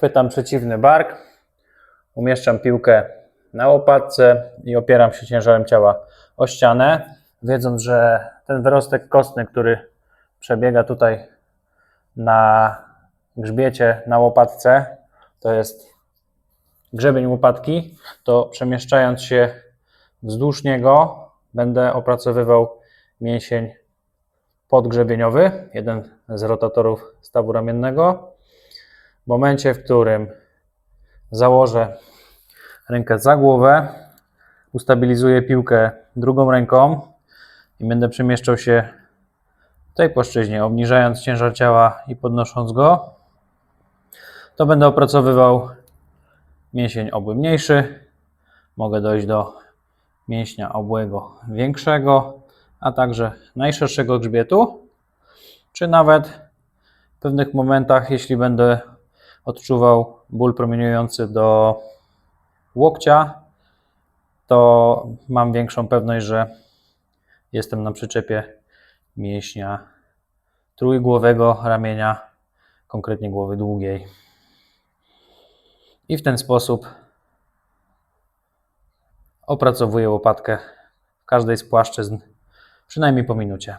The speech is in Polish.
Chwytam przeciwny bark, umieszczam piłkę na łopatce i opieram się ciężarem ciała o ścianę, wiedząc, że ten wyrostek kostny, który przebiega tutaj na grzbiecie, na łopatce, to jest grzebień łopatki, to przemieszczając się wzdłuż niego będę opracowywał mięsień podgrzebieniowy, jeden z rotatorów stawu ramiennego. W momencie, w którym założę rękę za głowę, ustabilizuję piłkę drugą ręką i będę przemieszczał się w tej płaszczyźnie, obniżając ciężar ciała i podnosząc go, to będę opracowywał mięsień obły mniejszy. Mogę dojść do mięśnia obłego większego, a także najszerszego grzbietu, czy nawet w pewnych momentach, jeśli będę odczuwał ból promieniujący do łokcia, to mam większą pewność, że jestem na przyczepie mięśnia trójgłowego ramienia, konkretnie głowy długiej. I w ten sposób opracowuję łopatkę w każdej z płaszczyzn, przynajmniej po minucie.